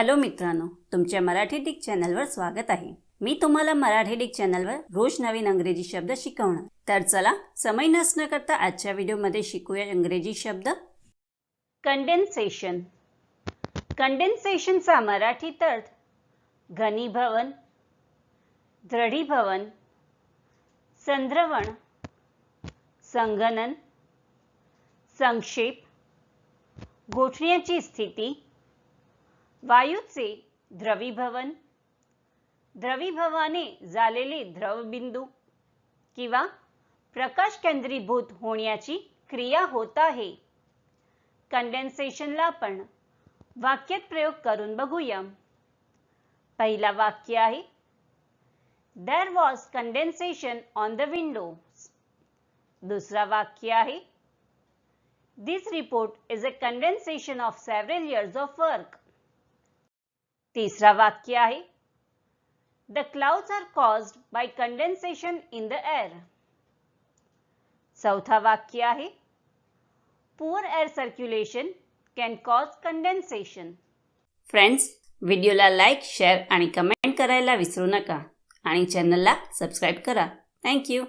Hello मित्रांनो तुमच्या Marathi Dick चॅनलवर स्वागत आहे. मी तुम्हाला मराठी डिक चॅनलवर रोज नवीन अंग्रेजी शब्द शिकवणार. तर चला समय नसणं करता आजच्या व्हिडिओमध्ये शिकूया इंग्रजी शब्द. कंडेन्सेशन कंडेन्सेशनचा मराठीत अर्थ घनीभवन दृढीभवन संद्रवण संगणन संक्षेप गोठण्याची स्थिती वायूचे द्रवीभवन. द्रवीभवाने झालेले द्रवबिंदू किंवा प्रकाश केंद्रीभूत होण्याची क्रिया होत आहे. कंडेन्सेशनला आपण वाक्यात प्रयोग करून बघूया. पहिला वाक्य आहे there was condensation on the window दुसरा वाक्य आहे this report is a condensation of several years of work तिसरा वाक्य आहे. The clouds are caused by condensation in the air चौथा वाक्य आहे. Poor air circulation can cause condensation friends व्हिडिओला लाईक शेअर आणि कमेंट करायला विसरू नका. आणि चॅनलला सबस्क्राईब करा. थँक्यू